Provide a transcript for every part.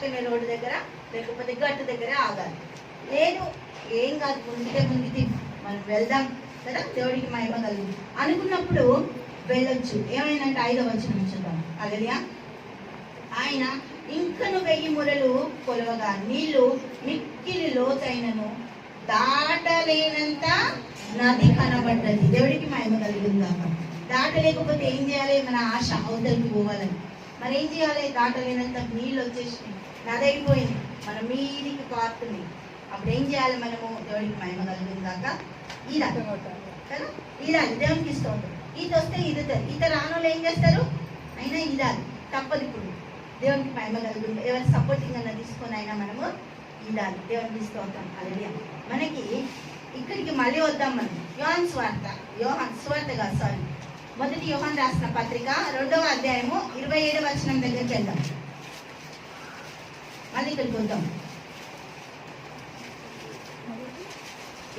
పక్కనే రోడ్డు దగ్గర లేకపోతే గట్టు దగ్గర ఆగాలి. లేదు ఏం కాదు ముందుకే ముందుకి మనం వెళ్దాం. కదా దేవుడికి మహిమ కలిగింది. అనుకున్నప్పుడు వెళ్ళొచ్చు. ఏమైందంటే ఐదో వచ్చిన చూద్దాం. అదలియా ఆయన ఇంకను వెయ్యి మురలు కొలవగా నీళ్ళు మిక్కిలి లోతైనను దాటలేనంత నది కనబడ్డది. దేవుడికి మహిమ కలిగిందాక దాటలేకపోతే ఏం చేయాలి? మన ఆశ అవతలికి పోవాలని. మరి ఏం చేయాలి? దాటలేనంత నీళ్ళు వచ్చేసినాయి. నది అయిపోయింది మన మీదికి పారుతుంది. అప్పుడు ఏం చేయాలి మనము? దేవుడికి మహిమ కలిగిందాక ఈద కదా? ఈదాలి దేవునికి ఇస్తూ ఉంటాం ఈత వస్తే ఈదుతారు. ఈత రానోళ్ళు ఏం చేస్తారు? అయినా ఈదాలి. తప్పదు ఇప్పుడు. దేవునికి మహిమ కలుగుతుంది ఎవరి సపోర్టింగ్ అన్న తీసుకొని అయినా మనము ఈదాలి. దేవునికి ఇస్తూ ఉంటాం అలలియా మనకి ఇక్కడికి మళ్ళీ వద్దాం మనం. యోహన్ స్వార్థ. యోహన్ స్వార్థ కాదు సారీ. మొదటి యోహాన్ రాసిన పత్రిక రెండవ అధ్యాయము ఇరవై ఏడవ వచనం దగ్గరికి వెళ్దాం. మళ్ళీ ఇక్కడికి వద్దాం.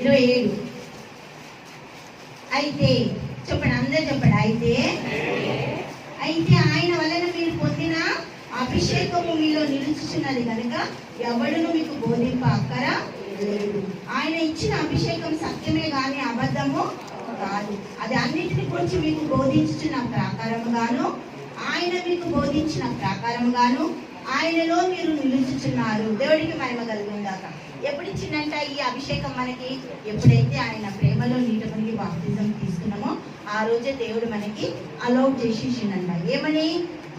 ఇరవై ఏడు. అయితే చెప్పండి అందరూ చెప్పండి అయితే అయితే ఆయన వలన మీరు పొందిన అభిషేకము మీలో నిలుచుచున్నది కనుక ఎవడును మీకు బోధింప అక్కర లేదు. ఆయన ఇచ్చిన అభిషేకం సత్యమే కానీ అబద్ధము కాదు. అది అన్నిటిని గురించి మీకు బోధించిన ప్రకారముగాను ఆయన మీకు బోధించిన ప్రకారముగాను ఆయనలో మీరు నిలుచుచున్నారు. దేవుడికి మహిమ కలుగుందాక ఎప్పుడు ఇచ్చిందంట ఈ అభిషేకం మనకి? ఎప్పుడైతే ఆయన ప్రేమలో నీట మునిగి బాప్తిజం తీసుకున్నామో ఆ రోజే దేవుడు మనకి అలౌట్ చేసేసిండంట. ఏమని?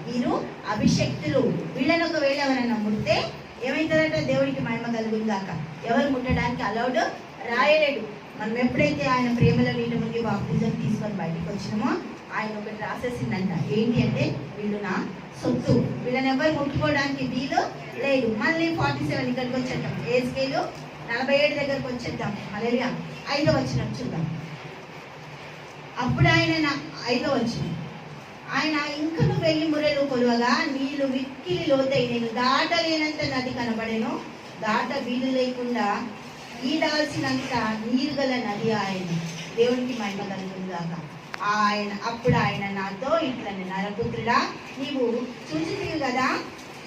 వీరు అభిషక్తులు. వీళ్ళని ఒకవేళ ఎవరైనా ముడితే ఏమైతుందంట? దేవుడికి మహిమ కలుగుందాక ఎవరు ముట్టడానికి అలౌడ్ రాయలేడు. మనం ఎప్పుడైతే ఆయన ప్రేమలో నీటి ముందు బాప్తిజం తీసుకొని బయటకు వచ్చినామో ఆయన ఒకటి రాసేసిందంట. ఏంటి అంటే వీళ్ళు నా సొత్తు. వీళ్ళని ఎవరు ముట్టుకోవడానికి వీలు లేదు. మళ్ళీ ఫార్టీ సెవెన్ ఇక్కడికి వచ్చేద్దాం. ఏజ్కేలు నలభై ఏడు దగ్గరకు వచ్చేద్దాం. మలేరియా ఐదో వచ్చిన చూద్దాం. అప్పుడు ఆయన ఐదో వచ్చిన ఆయన ఇంకను వెళ్ళి మురెలు కొలువగా నీళ్ళు విక్కిలి లోతై నేను దాటలేనంత నది కనబడేను. దాట వీలు లేకుండా ఈడాల్సినంత నీరు గల నది ఆయన. దేవునికి మహిమ కలుగుగాక ఆయన అప్పుడు ఆయన నాతో ఇట్లని నరపుత్రుడా నీవు చూసితివి కదా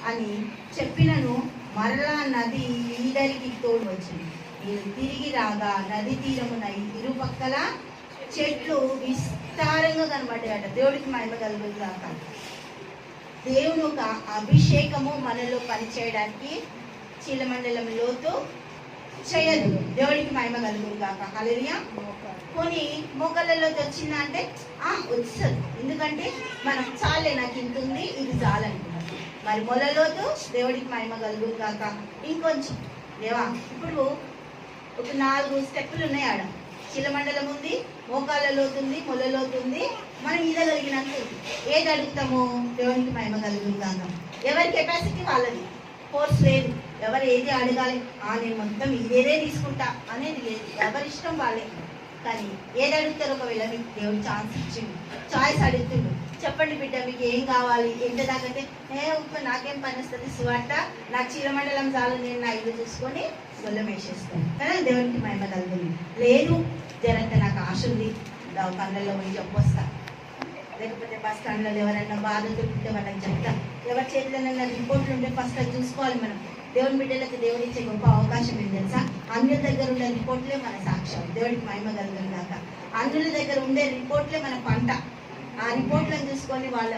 అని చెప్పినను మరలా నది ఈడరికి తోడు వచ్చింది. నేను తిరిగి రాగా నది తీరమున ఇరుపక్కల చెట్లు విస్తారంగా కనబడ్డాయట. దేవుడికి మహిమ కలుగుగాక దేవుని ఒక అభిషేకము మనలో పనిచేయడానికి చీలమండలం లోతు చేయదు. దేవుడికి మహిమ కలుగును కాక హల్లెలూయా కొని మోకాళ్ళలో వచ్చిందా అంటే ఆ వచ్చదు. ఎందుకంటే మనం చాలే నాకు ఇంత ఉంది ఇది చాలనుకున్నాం మరి మొలలోతు దేవుడికి మహిమ కలుగును కాక ఇంకొంచెం. దేవా ఇప్పుడు ఒక నాలుగు స్టెప్పులు ఉన్నాయి ఆడ. చిలమండలం ఉంది మోకాళ్ళ ఉంది మొలలోతు ఉంది. మనం ఈదగలిగినంత ఏది అడుగుతాము దేవునికి మహిమ కలుగును కాక ఎవరి కెపాసిటీ వాళ్ళది? ఫోర్స్ లేదు. ఎవరు ఏది అడగాలి? ఆ నేను మొత్తం ఇదేనే తీసుకుంటా అనేది లేదు. ఎవరి ఇష్టం వాళ్ళే కానీ ఏది అడుగుతారు ఒకవేళ మీకు దేవుడు ఛాన్స్ ఇచ్చిండు. చాయిస్ అడుగుతుండు. చెప్పండి బిడ్డ మీకు ఏం కావాలి? ఎంత దాకంటే ఏ ఉప్పు నాకేం పని వస్తుంది? సువార్త నాకు చీరమండలం చాలు. నేను నా ఇల్లు చూసుకొని గొల్లం వేసేస్తాను. కానీ దేవునికి మహిమ కలుగుతుంది. లేదు జరంత నాకు ఆశ ఉంది. కళ్ళల్లో పోయి చెప్పొస్తాను లేకపోతే బస్ స్టాండ్లలో ఎవరైనా బాధలు ఉంటే వాళ్ళకి చెప్తా. ఎవరి చేతిలోనైనా రిపోర్ట్లు ఉంటే ఫస్ట్ అది చూసుకోవాలి మనం. దేవుని బిడ్డలకు దేవుడు ఇచ్చే గొప్ప అవకాశం ఏం తెలుసా? అందరి దగ్గర ఉండే రిపోర్ట్లే మన సాక్ష్యం. దేవుడికి మహిమ కలగం కాక అందరి దగ్గర ఉండే రిపోర్ట్లే మన పంట. ఆ రిపోర్ట్లను చూసుకొని వాళ్ళ